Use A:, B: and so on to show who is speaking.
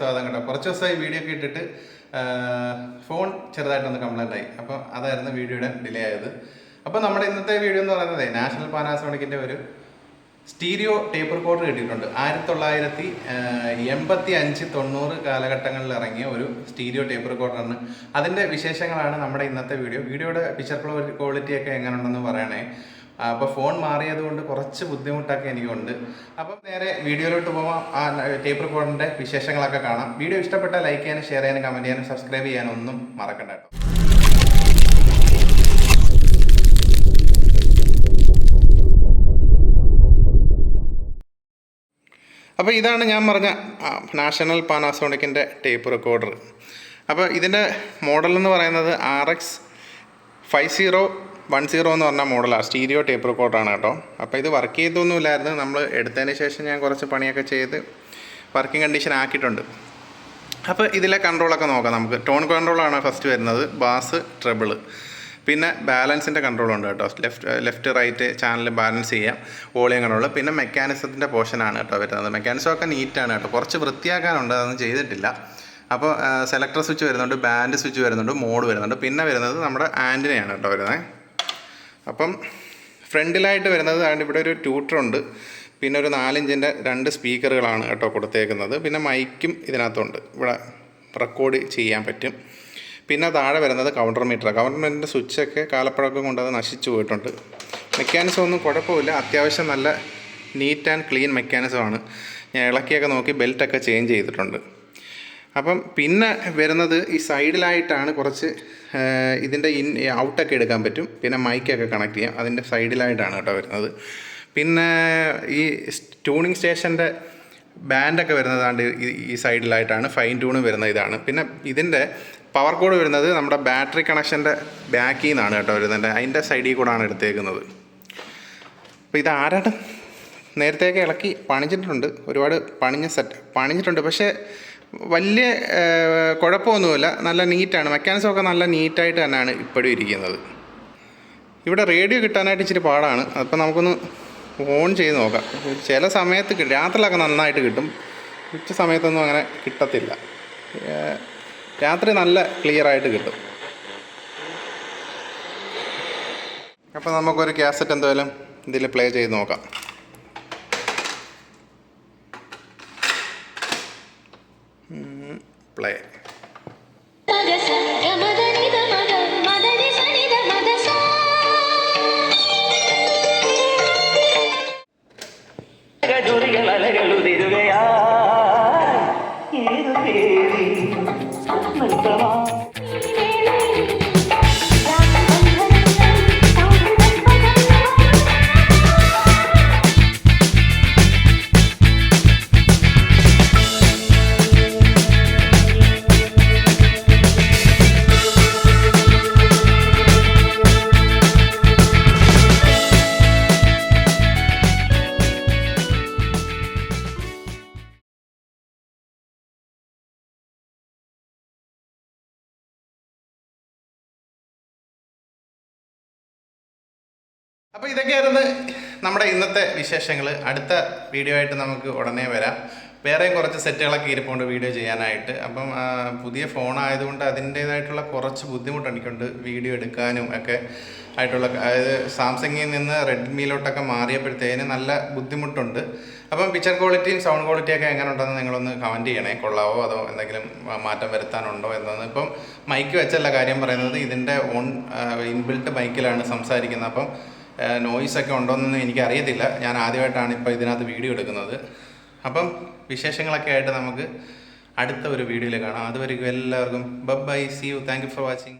A: സ്വാഗതം കേട്ടോ. കുറച്ച് ദിവസമായി വീഡിയോ ആ, ഫോൺ ചെറുതായിട്ടൊന്ന് കംപ്ലൈന്റ് ആയി. അപ്പോൾ അതായിരുന്നു വീഡിയോയുടെ ഡിലേ ആയത്. അപ്പോൾ നമ്മുടെ ഇന്നത്തെ വീഡിയോ എന്ന് പറയുന്നത് നാഷണൽ പാനാസോണിക്കിന്റെ ഒരു സ്റ്റീരിയോ ടേപ്പ് റെക്കോർഡർ കിട്ടിയിട്ടുണ്ട്. ആയിരത്തി തൊള്ളായിരത്തി എൺപത്തി അഞ്ച് തൊണ്ണൂറ് കാലഘട്ടങ്ങളിൽ ഇറങ്ങിയ ഒരു സ്റ്റീരിയോ ടേപ്പ് റെക്കോർഡറാണ് അതിന്റെ വിശേഷങ്ങളാണ് നമ്മുടെ ഇന്നത്തെ വീഡിയോ. വീഡിയോയുടെ പിക്ചർ ക്വാളിറ്റി ഒക്കെ എങ്ങനെയുണ്ടെന്ന് പറയണേ. അപ്പോൾ ഫോൺ മാറിയത് കൊണ്ട് കുറച്ച് ബുദ്ധിമുട്ടൊക്കെ എനിക്കുണ്ട്. അപ്പം നേരെ വീഡിയോയിലോട്ട് പോകാം ആ ടേപ്പ് റെക്കോർഡിന്റെ വിശേഷങ്ങളൊക്കെ കാണാം. വീഡിയോ ഇഷ്ടപ്പെട്ട ലൈക്ക് ചെയ്യാനും ഷെയർ ചെയ്യാനും കമന്റ് ചെയ്യാനും സബ്സ്ക്രൈബ് ചെയ്യാനും ഒന്നും മറക്കണ്ട കേട്ടോ. അപ്പോൾ ഇതാണ് ഞാൻ പറഞ്ഞ നാഷണൽ പാനാസോണിക്കിന്റെ ടേപ്പ് റെക്കോർഡർ അപ്പോൾ ഇതിന്റെ മോഡൽ എന്ന് പറയുന്നത് R X five zero one zero എന്ന് പറഞ്ഞ മോഡലാണ് സ്റ്റീരിയോ ടേപ്പ് റെക്കോർഡാണ് കേട്ടോ. അപ്പോൾ ഇത് വർക്ക് ചെയ്തൊന്നുമില്ലായിരുന്നു. നമ്മൾ എടുത്തതിന് ശേഷം ഞാൻ കുറച്ച് പണിയൊക്കെ ചെയ്ത് വർക്കിംഗ് കണ്ടീഷൻ ആക്കിയിട്ടുണ്ട്. അപ്പോൾ ഇതിലെ കൺട്രോളൊക്കെ നോക്കാം നമുക്ക്. ടോൺ കൺട്രോളാണ് ഫസ്റ്റ് വരുന്നത്. Bass treble. പിന്നെ ബാലൻസിന്റെ കൺട്രോൾ ഉണ്ട് കേട്ടോ. Left left right channel balance ചെയ്യാം. വോളിയം കൺട്രോൾ പിന്നെ മെക്കാനിസത്തിന്റെ പോർഷനാണ് കേട്ടോ വരുന്നത്. മെക്കാനിസം ഒക്കെ നീറ്റാണ് കേട്ടോ. കുറച്ച് വൃത്തിയാക്കാനുണ്ട്. അതൊന്നും ചെയ്തിട്ടില്ല. അപ്പോൾ സെലക്ടർ സ്വിച്ച് വരുന്നുണ്ട്. ബാൻഡ് സ്വിച്ച് വരുന്നുണ്ട്. മോഡ് വരുന്നുണ്ട്. പിന്നെ വരുന്നത് നമ്മുടെ ആന്റിനയാണ് കേട്ടോ വരുന്നത്. അപ്പം ഫ്രണ്ടിലായിട്ട് വരുന്നത് അതുകൊണ്ട് ഇവിടെ ഒരു ട്യൂട്ടറുണ്ട്. പിന്നെ ഒരു നാലിഞ്ചിന്റെ രണ്ട് സ്പീക്കറുകളാണ് കേട്ടോ കൊടുത്തേക്കുന്നത്. പിന്നെ മൈക്കും ഇതിനകത്തുണ്ട്. ഇവിടെ റെക്കോർഡ് ചെയ്യാൻ പറ്റും. പിന്നെ താഴെ വരുന്നത് കൗണ്ടർ മീറ്റർ കൗണ്ടർ മീറ്ററിന്റെ സ്വിച്ചൊക്കെ കാലപ്പഴക്കം കൊണ്ട് അത് നശിച്ചു പോയിട്ടുണ്ട്. മെക്കാനിസം ഒന്നും കുഴപ്പമില്ല. അത്യാവശ്യം നല്ല നീറ്റ് ആൻഡ് ക്ലീൻ മെക്കാനിസമാണ്. ഞാൻ ഇളക്കിയൊക്കെ നോക്കി ബെൽറ്റൊക്കെ ചേഞ്ച് ചെയ്തിട്ടുണ്ട്. അപ്പം പിന്നെ വരുന്നത് ഈ സൈഡിലായിട്ടാണ് കുറച്ച് ഇതിന്റെ ഇൻ ഔട്ടൊക്കെ എടുക്കാൻ പറ്റും. പിന്നെ മൈക്കൊക്കെ കണക്ട് ചെയ്യാം. അതിന്റെ സൈഡിലായിട്ടാണ് കേട്ടോ വരുന്നത്. പിന്നെ ഈ ട്യൂണിങ് സ്റ്റേഷന്റെ ബാൻഡൊക്കെ വരുന്നതാണ്ട് ഈ- സൈഡിലായിട്ടാണ്. ഫൈൻ ട്യൂണ് വരുന്ന ഇതാണ്. പിന്നെ ഇതിന്റെ പവർ കോഡ് വരുന്നത് നമ്മുടെ ബാറ്ററി കണക്ഷന്റെ ബാക്കിൽ നിന്നാണ് കേട്ടോ വരുന്നത്. അതിന്റെ സൈഡിൽ കൂടാണ് എടുത്തേക്കുന്നത്. അപ്പോൾ ഇത് നേരത്തെയൊക്കെ ഇളക്കി പണിഞ്ഞിട്ടുണ്ട്. ഒരുപാട് പണിഞ്ഞ സെറ്റ് പണിഞ്ഞിട്ടുണ്ട്. പക്ഷേ വലിയ കുഴപ്പമൊന്നുമില്ല. നല്ല നീറ്റാണ്. മെക്കാനിസമൊക്കെ നല്ല നീറ്റായിട്ട് തന്നെയാണ് ഇപ്പോഴും ഇരിക്കുന്നത്. ഇവിടെ റേഡിയോ കിട്ടാനായിട്ട് ഇച്ചിരി പാടാണ്. അപ്പോൾ നമുക്കൊന്ന് ഓൺ ചെയ്ത് നോക്കാം. ചില സമയത്ത് രാത്രിയിലൊക്കെ നന്നായിട്ട് കിട്ടും. ഉച്ച സമയത്തൊന്നും അങ്ങനെ കിട്ടത്തില്ല. രാത്രി നല്ല ക്ലിയർ ആയിട്ട് കിട്ടും. അപ്പോൾ നമുക്കൊരു ക്യാസറ്റ് എന്തായാലും ഇതിൽ പ്ലേ ചെയ്ത് നോക്കാം.
B: play.
A: അപ്പോൾ ഇതൊക്കെയായിരുന്നു നമ്മുടെ ഇന്നത്തെ വിശേഷങ്ങൾ അടുത്ത വീഡിയോ ആയിട്ട് നമുക്ക് ഉടനെ വരാം. വേറെയും കുറച്ച് സെറ്റുകളൊക്കെ ഇരിപ്പുണ്ട് വീഡിയോ ചെയ്യാനായിട്ട്. അപ്പം പുതിയ ഫോൺ ആയതുകൊണ്ട് അതിന്റേതായിട്ടുള്ള കുറച്ച് ബുദ്ധിമുട്ട് എനിക്കുണ്ട് വീഡിയോ എടുക്കാനും ഒക്കെ ആയിട്ടുള്ള അതായത് സാംസങ്ങിൽ നിന്ന് റെഡ്മിയിലോട്ടൊക്കെ മാറിയപ്പോഴത്തേന് നല്ല ബുദ്ധിമുട്ടുണ്ട്. അപ്പം പിക്ചർ ക്വാളിറ്റിയും സൗണ്ട് ക്വാളിറ്റിയൊക്കെ എങ്ങനെ ഉണ്ടെന്ന് നിങ്ങളൊന്ന് കമന്റ് ചെയ്യണേ. കൊള്ളാവോ? അതോ എന്തെങ്കിലും മാറ്റം വരുത്താനുണ്ടോ എന്നൊന്ന്. ഇപ്പം മൈക്ക് വെച്ചല്ല കാര്യം പറയുന്നത് ഇതിന്റെ ഓൺ ഇൻബിൽട്ട് മൈക്കിലാണ് സംസാരിക്കുന്നത്. അപ്പം നോയ്സ് ഒക്കെ ഉണ്ടോയെന്നൊന്നും എനിക്ക് അറിയത്തില്ല ഞാൻ ആദ്യമായിട്ടാണ് ഇപ്പോൾ ഇതിനകത്ത് വീഡിയോ എടുക്കുന്നത്. അപ്പം വിശേഷങ്ങളൊക്കെ ആയിട്ട് നമുക്ക് അടുത്ത ഒരു വീഡിയോയിൽ കാണാം. അതുവരെയും എല്ലാവർക്കും ബബ് bye see you thank you for watching